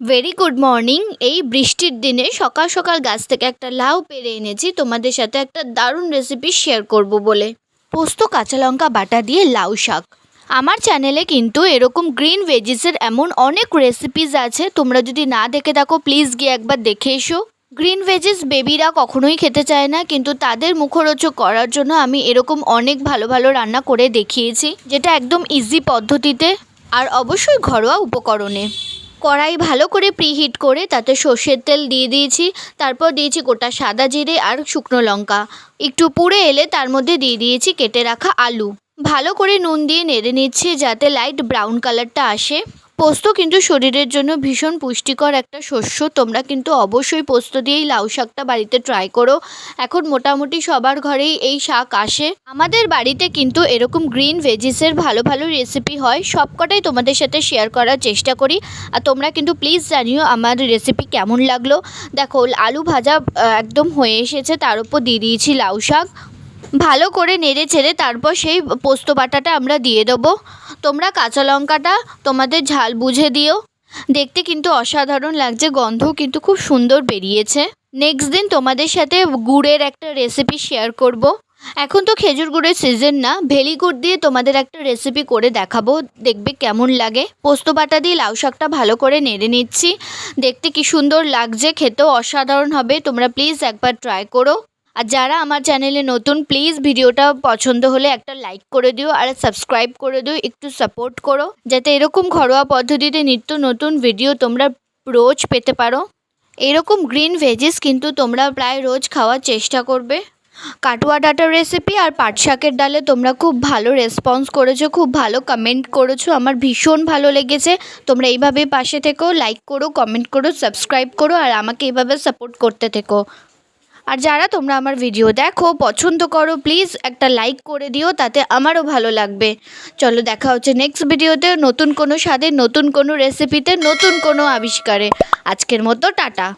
Very good morning এই বৃষ্টির দিনে সকাল সকাল গাছ থেকে একটা লাউ পেরে এনেছি। তোমাদের সাথে একটা দারুণ রেসিপি শেয়ার করব বলে। পোস্ত, কাঁচা লঙ্কা, বাটা দিয়ে লাউ শাক। আমার চ্যানেলে কিন্তু এরকম গ্রিন ভেজিসের এমন অনেক রেসিপিস আছে। তোমরা যদি না দেখে থাকো প্লিজ গিয়ে একবার দেখে এসো। গ্রিন ভেজিস বেবিরা কখনোই খেতে চায় না, কিন্তু তাদের মুখরোচক করার জন্য আমি এরকম অনেক ভালো ভালো রান্না করে দেখিয়েছি, যেটা একদম ইজি পদ্ধতিতে আর অবশ্যই ঘরোয়া উপকরণে। কড়াই ভালো করে প্রিহিট করে তাতে সর্ষের তেল দিয়ে দিয়েছি। তারপর দিয়েছি গোটা সাদা জিরে আর শুকনো লঙ্কা। একটু পুড়ে এলে তার মধ্যে দিয়ে দিয়েছি কেটে রাখা আলু। ভালো করে নুন দিয়ে নেড়ে নিচ্ছি যাতে লাইট ব্রাউন কালারটা আসে। পোস্ত কিন্তু শরীরের জন্য ভীষণ পুষ্টিকর একটা শস্য। তোমরা কিন্তু অবশ্যই পোস্ত দিয়েই লাউ শাকটা বাড়িতে ট্রাই করো। এখন মোটামুটি সবার ঘরেই এই শাক আসে। আমাদের বাড়িতে কিন্তু এরকম গ্রিন ভেজিসের ভালো ভালো রেসিপি হয়। সবকটাই তোমাদের সাথে শেয়ার করার চেষ্টা করি। আর তোমরা কিন্তু প্লিজ জানিও আমার রেসিপি কেমন লাগল। দেখো, আলু ভাজা একদম হয়ে এসেছে। তার উপর দিয়ে দিয়েছি লাউ শাক। ভালো করে নেড়ে ছেড়ে তারপর সেই পোস্ত বাটাটা আমরা দিয়ে দেবো। তোমরা কাঁচা লঙ্কাটা তোমাদের ঝাল বুঝে দিও। দেখতে কিন্তু অসাধারণ লাগছে গন্ধ কিন্তু খুব সুন্দর বেরিয়েছে। নেক্সট দিন তোমাদের সাথে গুড়ের একটা রেসিপি শেয়ার করব। এখন তো খেজুর গুড়ের সিজন না, ভেলি গুড় দিয়ে তোমাদের একটা রেসিপি করে দেখাবো। দেখবে কেমন লাগে। পোস্ত বাটা দিয়ে লাউ শাকটা ভালো করে নেড়ে নিচ্ছি। দেখতে কি সুন্দর লাগছে, খেতেও অসাধারণ হবে। তোমরা প্লিজ একবার ট্রাই করো। আর যারা আমার চ্যানেলে নতুন প্লিজ ভিডিওটা পছন্দ হলে একটা লাইক করে দিও আর সাবস্ক্রাইব করে দিও, একটু সাপোর্ট করো, যাতে এরকম ঘরোয়া পদ্ধতিতে নিত্য নতুন ভিডিও তোমরা রোজ পেতে পারো। এরকম গ্রিন ভেজিস কিন্তু তোমরা প্রায় রোজ খাওয়ার চেষ্টা করবে। কাটুয়া ডাটার রেসিপি আর পাট শাকের ডালে তোমরা খুব ভালো রেসপন্স করেছ, খুব ভালো কমেন্ট করেছ, আমার ভীষণ ভালো লেগেছে। তোমরা এইভাবে পাশে থেকো লাইক করো কমেন্ট করো সাবস্ক্রাইব করো আর আমাকে এইভাবে সাপোর্ট করতে থেকো। আর যারা তোমরা আমার ভিডিও দেখো, পছন্দ করো প্লিজ একটা লাইক করে দিও, তাতে আমারও ভালো লাগবে। চলো দেখা হচ্ছে নেক্সট ভিডিওতে নতুন কোনো স্বাদে, নতুন কোনো রেসিপিতে নতুন কোনো আবিষ্কারে। আজকের মতো, টাটা।